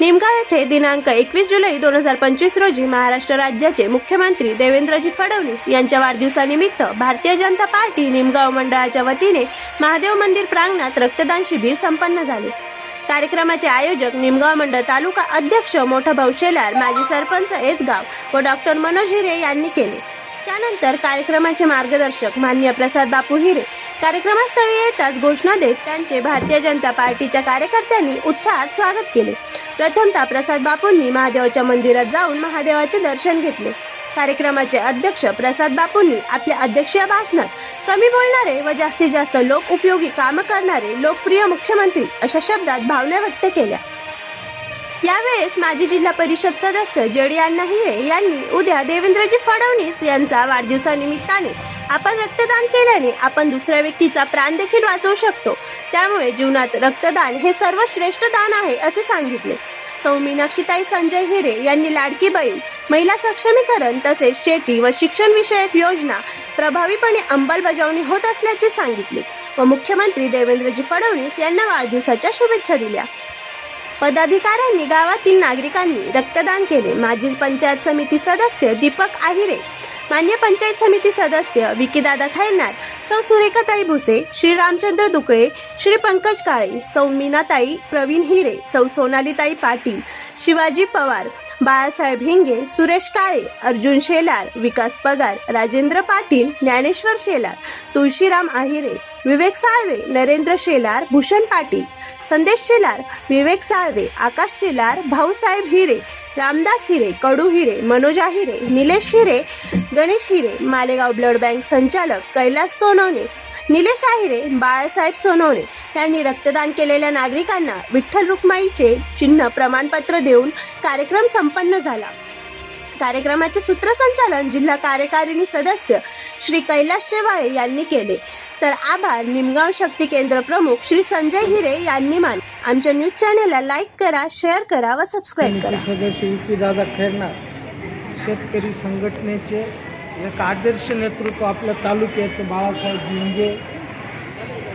निमगाव येथे दिनांक एकवीस जुलै दोन हजार पंचवीस रोजी महाराष्ट्र राज्याचे मुख्यमंत्री देवेंद्रजी फडणवीस यांच्या वाढदिवसानिमित्त भारतीय जनता पार्टी निमगाव मंडळाच्या वतीने महादेव मंदिर प्रांगणात रक्तदान शिबिर संपन्न झाले. कार्यक्रमाचे आयोजक निमगाव मंडळ तालुका अध्यक्ष मोठा भाऊ शेलार माजी सरपंच एसगाव व डॉक्टर मनोज हिरे यांनी केले. त्यानंतर कार्यक्रमाचे मार्गदर्शक मान्य प्रसाद बापू हिरे कार्यक्रमस्थळी येताच घोषणा देत त्यांचे भारतीय जनता पार्टीच्या कार्यकर्त्यांनी उत्साहात स्वागत केले. प्रथमतः प्रसाद बापूंनी महादेवाच्या मंदिरात जाऊन महादेवाचे दर्शन घेतले. कार्यक्रमाचे अध्यक्ष प्रसाद बापूंनी आपल्या अध्यक्षीय भाषणात कमी बोलणारे व जास्तीत जास्त लोक उपयोगी कामं करणारे लोकप्रिय मुख्यमंत्री अशा शब्दात भावना व्यक्त केल्या. यावेळेस माजी जिल्हा परिषद सदस्य जडी अण्णा हिरे यांनी उद्या देवेंद्रजी फडणवीस यांचा वाढदिवसानिमित्ताने आपण रक्तदान केल्याने आपण दुसऱ्या व्यक्तीचा प्राण देखील वाचवू शकतो. त्यामुळे जीवनात रक्तदान हे सर्वश्रेष्ठ दान आहे असे सांगितले. सौ मीनाक्षीताई संजय हिरे यांनी लाडकी बहीण महिला सक्षमीकरण तसेच शेती व शिक्षण विषयक योजना प्रभावीपणे अंमलबजावणी होत असल्याचे सांगितले व मुख्यमंत्री देवेंद्रजी फडणवीस यांना वाढदिवसाच्या शुभेच्छा दिल्या. पदाधिकाऱ्यांनी गावातील नागरिकांनी रक्तदान केले. माजी पंचायत समिती सदस्य दीपक आहिरे मान्य पंचायत समिती सदस्य विकीदादा खैरनार सौ सुरेखाताई भुसे श्री रामचंद्र दुकळे श्री पंकज काळे सौ मीनाताई प्रवीण हिरे सौ सोनालीताई पाटील शिवाजी पवार बाळासाहेब हिंगे सुरेश काळे अर्जुन शेलार विकास पगार राजेंद्र पाटील ज्ञानेश्वर शेलार तुळशीराम आहिरे विवेक साळवे नरेंद्र शेलार भूषण पाटील. संदेश शेलार विवेक साळवे आकाश शेलार भाऊसाहेब हिरे रामदास हिरे कडू हिरे मनोजा हिरे निलेश हिरे गणेश हिरे मालेगाव ब्लड बँक संचालक कैलास सोनवणे निलेश आहिरे बाळासाहेब सोनवणे यांनी रक्तदान केलेल्या नागरिकांना विठ्ठल रुक्माईचे चिन्ह प्रमाणपत्र देऊन कार्यक्रम संपन्न झाला. कार्यक्रमाचे सूत्रसंचालन जिल्हा कार्यकारिणी सदस्य श्री कैलास शेवाळे यांनी केले. तर आभार. निमगाव शक्ती केंद्र प्रमुख श्री संजय हिरे यांनी मान आमच्या न्यूज चॅनेलला लाईक करा शेअर करा व सबस्क्राईब करा. सदस्य विकीदादा खैरनार शेतकरी संघटनेचे एक आदर्श नेतृत्व आपल्या तालुक्याचे बाळासाहेब भिंगे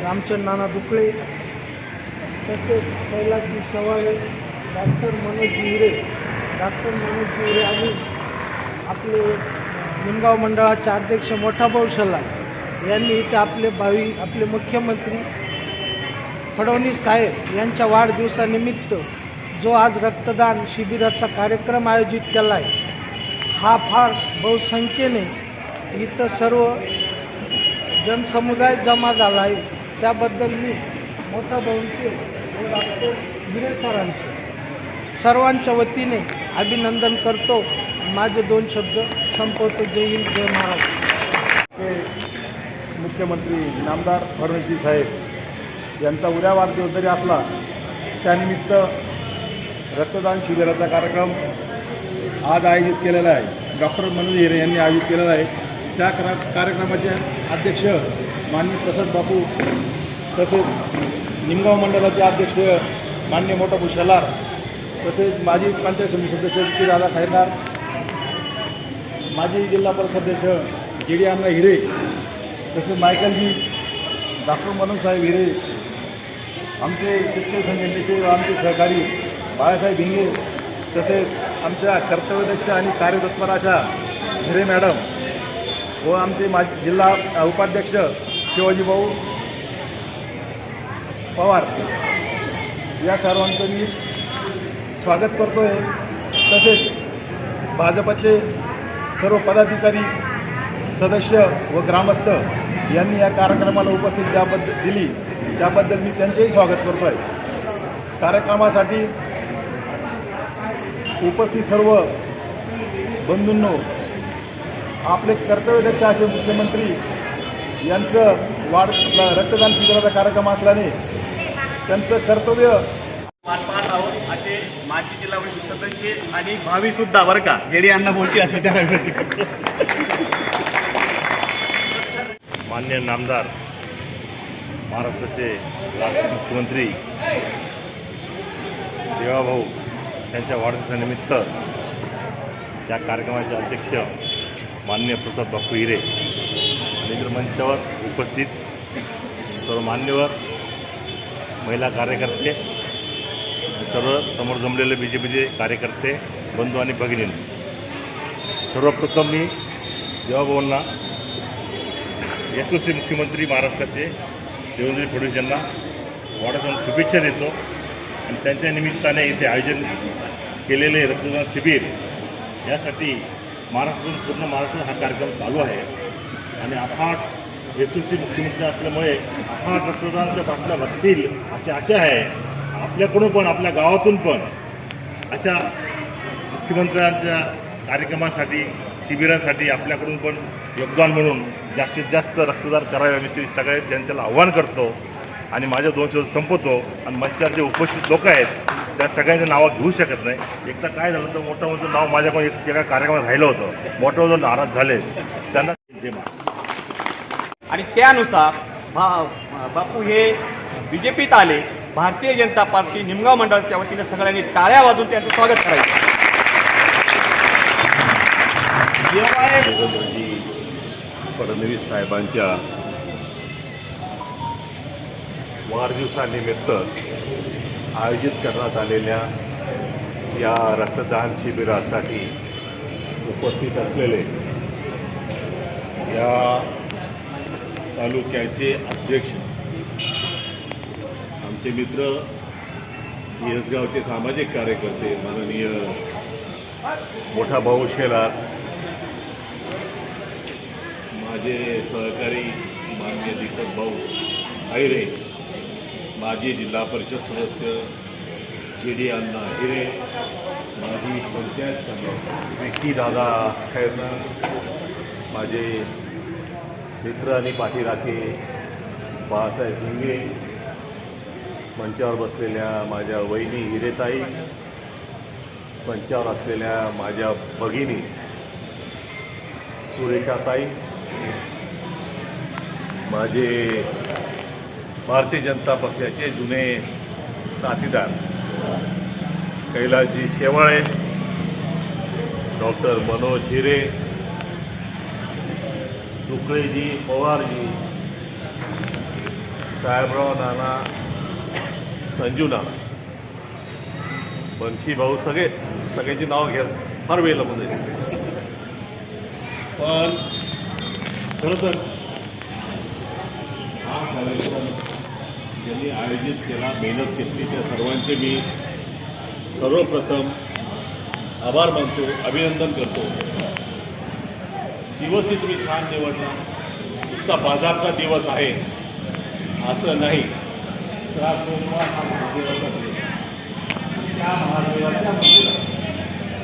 रामचंद्र नाना दुकळे तसेच कैलासजी शेवाळे डॉक्टर मनोज हिरे. डॉक्टर मनोज हिरे आणि आपले निमगाव मंडळाचे अध्यक्ष मोठा भाऊ शला यांनी इथे आपले भावी आपले मुख्यमंत्री फडणवीस साहेब यांच्या वाढदिवसानिमित्त जो आज रक्तदान शिबिराचा कार्यक्रम आयोजित केला आहे हा फार बहुसंख्येने इथं सर्व जनसमुदाय जमा झाला आहे त्याबद्दल मी मोठा भाऊंचे व डॉक्टर सरांचे सर्वांच्या वतीने अभिनंदन करतो. माझे दोन शब्द संपवतो. जय हिंद जय महाराज मुख्यमंत्री नामदार फडणवीस साहेब यांचा उद्या वाढदिवस जरी असला त्यानिमित्त रक्तदान शिबिराचा कार्यक्रम आज आयोजित केलेला आहे. डॉक्टर मनोज हिरे यांनी आयोजित केलेला आहे. त्या करा कार्यक्रमाचे अध्यक्ष माननीय प्रसाद बापू तसेच निमगाव मंडळाचे अध्यक्ष मान्य मोठा भुशालार तसेच माजी पंचायत समिती सदस्य श्री राधा खैरनार माजी जिल्हा परिषद अध्यक्ष जी डी अण्णा हिरे तसेच मायकलजी डॉक्टर मनोजसाहेब हिरे आमचे शेतकरी संघटनेचे व आमचे सहकारी बाळासाहेब हिंगे तसेच आमच्या कर्तव्यदक्ष आणि कार्यतत्पर अशा हिरे मॅडम व आमचे मा जिल्हा उपाध्यक्ष शिवाजीभाऊ पवार या सर्वांचं मी स्वागत करतो आहे तसेच भाजपचे सर्व पदाधिकारी सदस्य व ग्रामस्थ यांनी या कार्यक्रमाला उपस्थित त्याबद्दल दिली त्याबद्दल मी त्यांचेही स्वागत करतो आहे कार्यक्रमासाठी उपस्थित सर्व बंधूंनो आपले कर्तव्यदक्ष असे मुख्यमंत्री यांचं वाढ रक्तदान शिबिराचा कार्यक्रम असल्याने त्यांचं कर्तव्य पाहत आहोत असे माजी जिल्हा परिषद सदस्य आणि भावी सुद्धा बरं का जेडी यांना बोलती असे त्या मान्य नामदार महाराष्ट्राचे लाडके मुख्यमंत्री देवाभाऊ यांच्या वाढदिवसानिमित्त या कार्यक्रमाचे अध्यक्ष मान्य प्रसाद बापू हिरे आणि मंचावर उपस्थित सर्व मान्यवर महिला कार्यकर्ते सर्व समोर जमलेले बी जे पीचे कार्यकर्ते बंधू आणि भगिनी सर्वप्रथम मी देवाभाऊंना यशस्वी मुख्यमंत्री महाराष्ट्राचे देवेंद्र फडणवीस यांना वाढदिवसाच्या शुभेच्छा देतो. आणि त्यांच्या निमित्ताने इथे आयोजन केलेले रक्तदान शिबिर यासाठी महाराष्ट्रातून पूर्ण महाराष्ट्रात हा कार्यक्रम चालू आहे. आणि अफाट यशस्वी मुख्यमंत्री असल्यामुळे अफाट रक्तदानाच्या बाटल्या भरतील अशी आशा आहे. आपल्याकडून पण आपल्या गावातून पण अशा मुख्यमंत्र्यांच्या कार्यक्रमासाठी शिबिरासाठी आपल्याकडून पण योगदान म्हणून जास्तीत जास्त रक्तदान कराव्याविषयी सगळ्या जनतेला आव्हान करतो आणि माझ्या दोन शब्द संपवतो. आणि मंचावर जे उपस्थित लोक आहेत त्या सगळ्यांचं नावं घेऊ शकत नाही. एकदा काय झालं तर मोठं मोठं नाव माझ्याकडून एक एका कार्यक्रमात राहिलं होतं. मोठं मोठं नाराज झाले. त्यांना आणि त्यानुसार बापू हे बी जे पीत आले. भारतीय जनता पार्टी निमगाव मंडळाच्या वतीनं सगळ्यांनी टाळ्या वाजून त्यांचं स्वागत करायचं जेव्हा हे देवेंद्रजी फडणवीस साहेबांच्या वाढदिवसानिमित्त आयोजित करण्यात आलेल्या या रक्तदान शिबिरासाठी उपस्थित असलेले या तालुक्याचे अध्यक्ष आमचे मित्र यसगावचे सामाजिक कार्यकर्ते माननीय मोठा भाऊ शेलार माझे सहकारी मान्य दीपक भाऊ आहिरे माजी जिल्हा परिषद सदस्य जे डी अण्णा हिरे माजी पंचायत विकी दादा खैरनार माझे मित्र आणि पाठीराखे बाळासाहेब हिंगे मंचावर बसलेल्या माझ्या वहिनी हिरेताई मंचावर असलेल्या माझ्या भगिनी सुरेखाताई माझे भारतीय जनता पक्षाचे जुने साथीदार कैलासजी शेवाळे डॉक्टर मनोज हिरे सुकळेजी पवारजी साहेबराव नाना संजू नाना बंशी भाऊ सगळे सगळ्यांची नावं घ्या फार वेळेला म्हणजे पण खरंतर हा कार्यक्रम ज्यांनी आयोजित केला मेहनत घेतली त्या सर्वांचे मी सर्वप्रथम आभार मानतो अभिनंदन करतो. दिवसही तुम्ही छान निवडला. नुसता बाजारचा दिवस आहे. असं नाही. तर हा सोमवार हा महादेवाचा दिवस त्या महादेवाच्या मंदिरात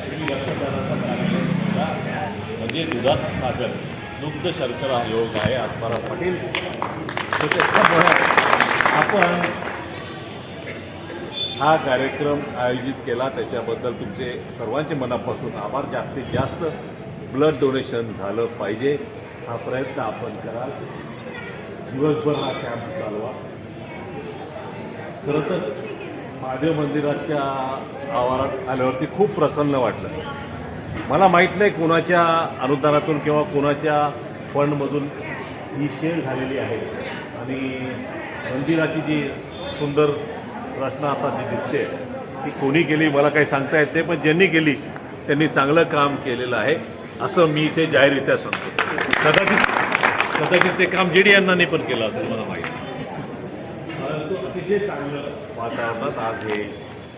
तुम्ही रक्तदानाचा कार्यक्रम म्हणजे दुधात सागर दुग्ध शर्करा योग आहे आत्माराम पाटील. त्याच्यामुळे आपण हा कार्यक्रम आयोजित केला त्याच्याबद्दल तुमचे सर्वांचे मनापासून आभार. जास्तीत जास्त ब्लड डोनेशन झालं पाहिजे. हा प्रयत्न आपण कराल. दिवसभर हा कॅम्प चालवा. खरं तर महादेव मंदिराच्या आवारात आल्यावरती खूप प्रसन्न वाटलं. मला माहीत नाही कोणाच्या अनुदानातून किंवा कोणाच्या फंडमधून ही शेअर झालेली आहे. आणि मंदिराची जी सुंदर रचना आता जी दिसते ती कोणी केली मला काही सांगता येत नाही पण ज्यांनी केली त्यांनी चांगलं काम केलेलं आहे. असं मी इथे जाहीररित्या सांगतो. कदाचित कदाचित ते काम जे डी यांना पण केलं असेल मला माहीत नाही. परंतु अतिशय चांगलं वातावरणात आज हे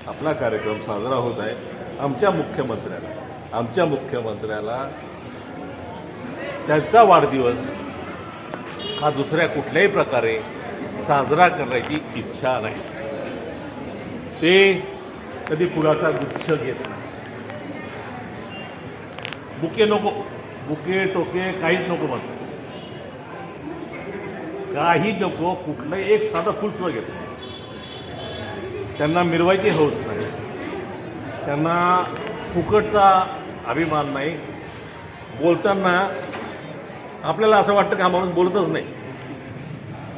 आपला कार्यक्रम साजरा होत आहे. आमच्या मुख्यमंत्र्याला. आमच्या मुख्यमंत्र्याला त्यांचा वाढदिवस हा दुसऱ्या कुठल्याही प्रकारे साजरा करण्याची इच्छा नाही. ते कधी फुलाचा गुच्छ घेत नाही. बुके नको बुके टोके काहीच नको म्हणतो काही नको कुठलंही एक साधं फुलसुद्धा घेत नाही. त्यांना मिरवायची हौस नाही. त्यांना फुकटचा अभिमान नाही. बोलताना आपल्याला असं वाटतं का माणूस बोलतच नाही.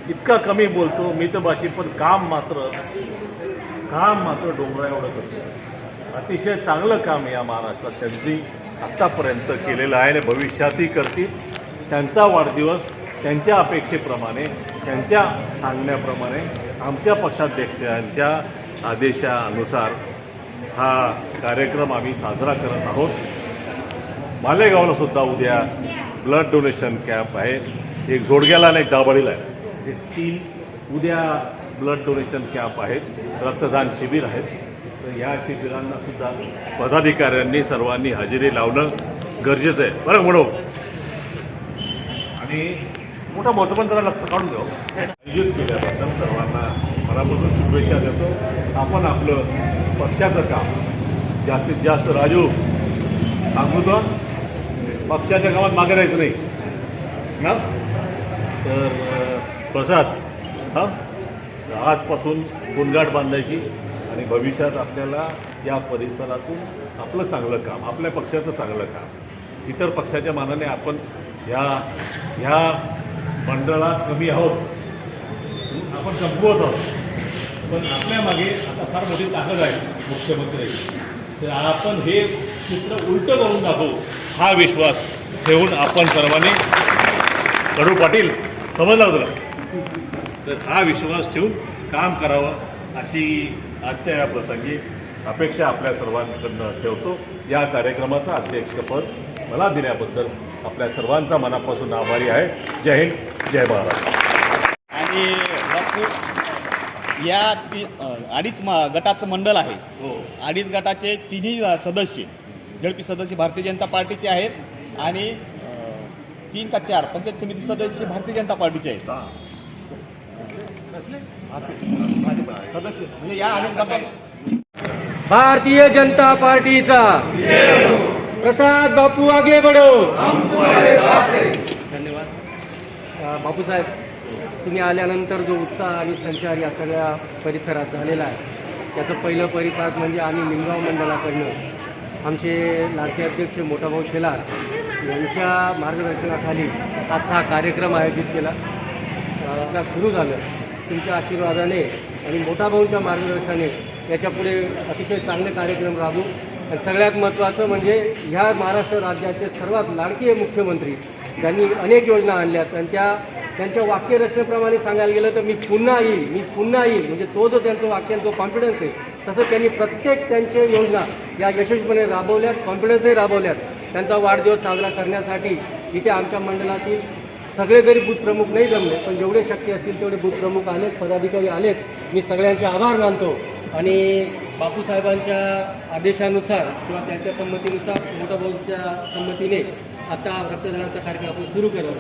इतका कमी बोलतो मितभाषी पण काम मात्र काम मात्र डोंगरा एवढं करतो अतिशय चांगलं काम या महाराष्ट्रात. त्यांनी आत्तापर्यंत केलेलं आहे आणि भविष्यातही करतील. त्यांचा वाढदिवस त्यांच्या अपेक्षेप्रमाणे त्यांच्या सांगण्याप्रमाणे आमच्या पक्षाध्यक्षांच्या आदेशानुसार हा कार्यक्रम आम्ही साजरा करत आहोत. मालेगावला सुद्धा उद्या ब्लड डोनेशन कॅम्प आहे. एक जोडग्याला आणि एक दाबळीला आहे. हे तीन उद्या ब्लड डोनेशन कॅम्प आहेत. रक्तदान शिबिर आहेत. तर या शिबिरांना सुद्धा पदाधिकाऱ्यांनी सर्वांनी हजेरी लावणं गरजेचं आहे. बरं म्हणू आणि मोठा महत्त्वपूर्ण जरा लक्ष काढून घेऊ आयोजित केल्याबद्दल सर्वांना मनापासून शुभेच्छा देतो. आपण आपलं पक्षाचं काम जास्तीत जास्त राजू सांगू पक्षाच्या कामात मागे राहायचं नाही. ना तर प्रसाद हां? आजपासून गुणगाठ बांधायची आणि भविष्यात आपल्याला या परिसरातून आपलं चांगलं काम आपल्या पक्षाचं चांगलं काम इतर पक्षाच्या मानाने आपण ह्या ह्या मंडळात कमी आहोत. आपण संपवत आहोत. पण आपल्या मागे आता फार मोठी ताकद आहे मुख्यमंत्री तर आपण हे चित्र उलटं करून दाखवू. हा विश्वास ठेवून आपण सर्वांनी कडू पाटील समजला होतं? तर हा विश्वास ठेवून काम करावं अशी आजच्या या प्रसंगी अपेक्षा आपल्या सर्वांकडनं ठेवतो. या कार्यक्रमाचं अध्यक्षपद मला दिल्याबद्दल आपल्या सर्वांचा मनापासून आभारी आहे. जय हिंद जय महाराष्ट्र. आणि या ती अडीच म गटाचं मंडळ आहे. हो. अडीच गटाचे तिन्ही सदस्य. झडपी सदस्य भारतीय जनता पार्टीचे आहेत आणि तीन का चार पंचायत समिती सदस्य भारतीय जनता पार्टीचे आहेत. सदस्य. म्हणजे या भारतीय जनता पार्टीचा. प्रसाद बापू आगे बढो. धन्यवाद. अ, बापूसाहेब तुम्ही आल्यानंतर जो उत्साह आणि संचार या सगळ्या परिसरात झालेला आहे त्याचं पहिलं परिपाक म्हणजे आम्ही निमगाव मंडळाकडनं आमचे लाडके अध्यक्ष मोठाभाऊ शेलार यांच्या मार्गदर्शनाखाली आजचा हा कार्यक्रम आयोजित केला. आता सुरू झालं. तुमच्या आशीर्वादाने आणि मोठा भाऊंच्या मार्गदर्शनाने याच्यापुढे अतिशय चांगले कार्यक्रम राबवू आणि सगळ्यात महत्त्वाचं म्हणजे ह्या महाराष्ट्र राज्याचे सर्वात लाडके मुख्यमंत्री ज्यांनी अनेक योजना आणल्यात आणि त्या त्यांच्या वाक्यरचनेप्रमाणे सांगायला गेलं तर मी पुन्हा येईल मी पुन्हा येईल. म्हणजे तो जो त्यांचं वाक्य कॉन्फिडन्स आहे तसं त्यांनी प्रत्येक त्यांच्या योजना या यशस्वीपणे राबवल्यात कॉन्फिडन्सही राबवल्यात. त्यांचा वाढदिवस साजरा करण्यासाठी इथे आमच्या मंडळातील सगळे जरी बूथ प्रमुख नाही जमले पण जेवढे शक्य असतील तेवढे बूथ प्रमुख आलेत पदाधिकारी आलेत. मी सगळ्यांचे आभार मानतो. आणि बापूसाहेबांच्या आदेशानुसार किंवा त्यांच्या संमतीनुसार मोठा भाऊच्या संमतीने आता रक्तदानाचा कार्यक्रम आपण सुरू करत